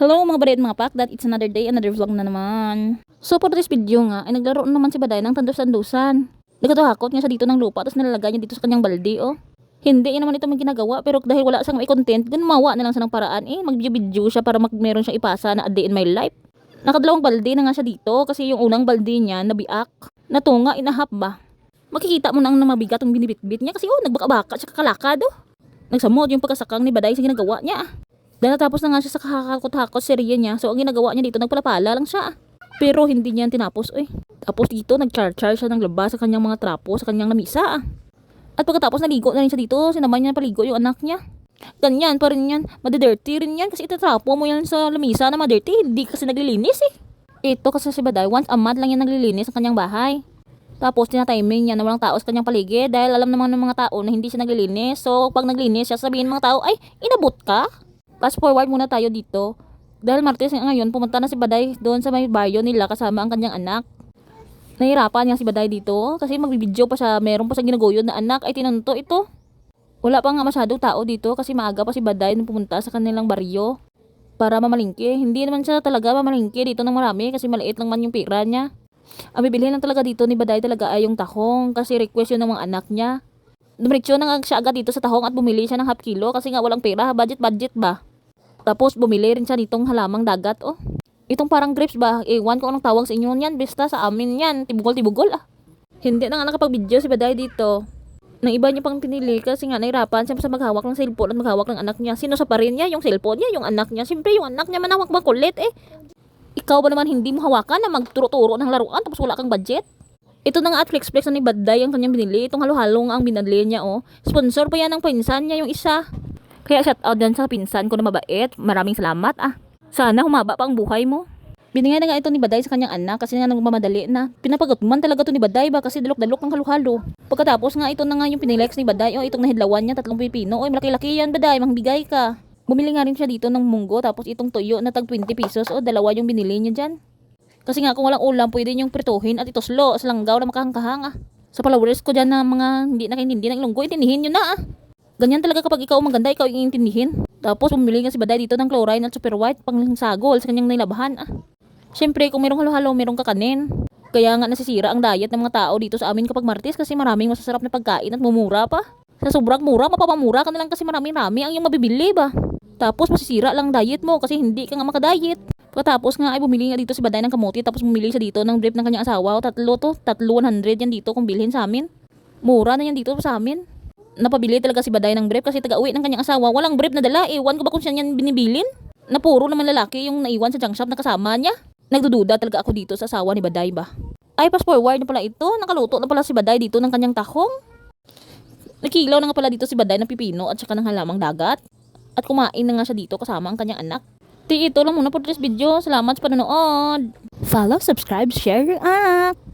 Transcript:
Hello mga baret mga pak, that it's another day, another vlog na naman. So for this video nga, ay naglaro naman si Baday ng tandos-tandusan. Nagkatuhakot niya sa dito ng lupa, tapos nilalagay niya dito sa kanyang balde, oh. Hindi yun naman ito may ginagawa, pero dahil wala siyang may content, gumawa na lang siya ng paraan, eh, mag-video siya para mag meron siyang ipasa na a day in my life. Nakadalawang balde na nga siya dito, kasi yung unang balde niya, nabiak, natunga, inahap ba. Makikita mo na ang mabigat ang binibitbit niya, kasi oh, nagbaka-baka siya kakalakad, oh. Nagsamod yung pagkasakang ni Baday sa ginagawa niya, ah. Dahil natapos na nga siya sa kakakot-hakot serye niya, so ang ginagawa niya dito, nagpalapala lang siya. Pero hindi niya tinapos, eh. Tapos dito, nag-char-char siya ng labas sa kanyang mga trapo, sa kanyang lamisa. At pagkatapos naligo na rin siya dito, sinaman niya paligo yung anak niya. Ganyan pa rin yan, madidirty rin yan kasi itatrapo mo yan sa lamisa na madirty, hindi kasi naglilinis eh. Ito kasi si Baday, once a month lang yan naglilinis sa kanyang bahay. Tapos tinatiming niya na walang tao sa kanyang paligid dahil alam naman ng mga tao na hindi siya naglilinis. So pag naglinis siya, sabihin ng mga tao, ay, inabot ka? Fast forward muna tayo dito. Dahil Martes nga ngayon, pumunta na si Baday doon sa may baryo nila kasama ang kanyang anak. Nahirapan nga si Baday dito kasi magbibideo pa siya, meron pa sa ginaguyod na anak ay tinanto ito. Wala pa nga masyadong tao dito kasi maaga pa si Baday nung pumunta sa kanilang baryo para mamalingki. Hindi naman siya talaga mamalingki dito ng marami kasi maliit lang man yung pira niya. Ang bibilhin lang talaga dito ni Baday talaga ay yung tahong kasi request yun ng mga anak niya. Dumiretso na nga siya agad dito sa tahong at bumili siya ng half kilo kasi nga walang pera, budget-budget ba. Tapos bumili rin siya nitong halamang dagat oh. Itong parang grapes ba? Ewan ko anong tawag sa inyo yan. Basta sa amin yan. Tibugol-tibugol ah. Hindi na nga nakapag-video si Baday dito. Nang iba niya pang pinili kasi nga nahirapan siya sa maghawak ng cellphone at maghawak ng anak niya. Sino sa pa rin niya? Yung cellphone niya, yung anak niya. Siyempre yung anak niya manawak makulit eh. Ikaw ba naman hindi mo hawakan na magturo-turo ng laruan tapos wala kang budget? Ito na nga at flex-flex na ni Baday ang kanyang binili. Itong halo-halo nga ang binali niya oh. Sponsor pa yan ng pinsan niya yung isa. Kaya shout out dyan sa pinsan ko na mabait. Maraming salamat ah. Sana humaba pa ang buhay mo. Binigay na nga ito ni Baday sa kanyang anak kasi nga nagmamadali na. Pinapagot man talaga to ni Baday ba kasi dalok-dalok ng halo-halo. Pagkatapos nga ito na nga yung pinilex ni Baday. Oh, itong nahidlawan niya, tatlong pipino. Oy, malaki-laki yan Baday, mangbigay ka. Bumili nga rin siya dito ng munggo tapos itong tuyo na tag 20 pesos. O, dalawa yung binili niya dyan. Kasi nga kung walang ulam, pwede niyong prituhin at itoslo sa langgaw na makahangkahang ah. Sa followers ko dyan na mga hindi nakaintindi ng ilonggo, intindihin nyo na ah. Ganyan talaga kapag ikaw maganda, ikaw yung intindihin. Tapos bumili nga si Baday dito ng chlorine at super white pang sagol sa kanyang nilabahan ah. Siyempre, kung merong halo-halo, merong kakanin. Kaya nga nasisira ang diet ng mga tao dito sa amin kapag Martes kasi maraming masasarap na pagkain at mumura pa. Sa sobrang mura, mapapamura ka na lang kasi marami-rami ang iyong mabibili ba. Tapos masisira lang ang diet mo kasi hindi ka nga makadiet. Pagkatapos nga ay bumili nga dito si Baday ng kamote tapos bumili siya dito ng brief ng kanyang asawa. O, tatlo to, tatlo 100 yan dito kung bilhin sa amin. Mura na yan dito sa amin. Napabili talaga si Baday ng brief kasi taga-uwi ng kanyang asawa. Walang brief na dala. Ewan ko ba kung siya yan binibilin? Na puro naman lalaki yung naiwan sa junk shop na kasama niya. Nagdududa talaga ako dito sa asawa ni Baday ba. Ay, fast forward na pala ito. Nakaluto na pala si Baday dito ng kanyang tahong. Nakilaw na nga pala dito si Baday ng pipino at saka ng halamang dagat. At kumain na nga siya dito kasama ang kanyang anak. Di ito lang muna po this video. Salamat sa panonood. Follow, subscribe, share, react.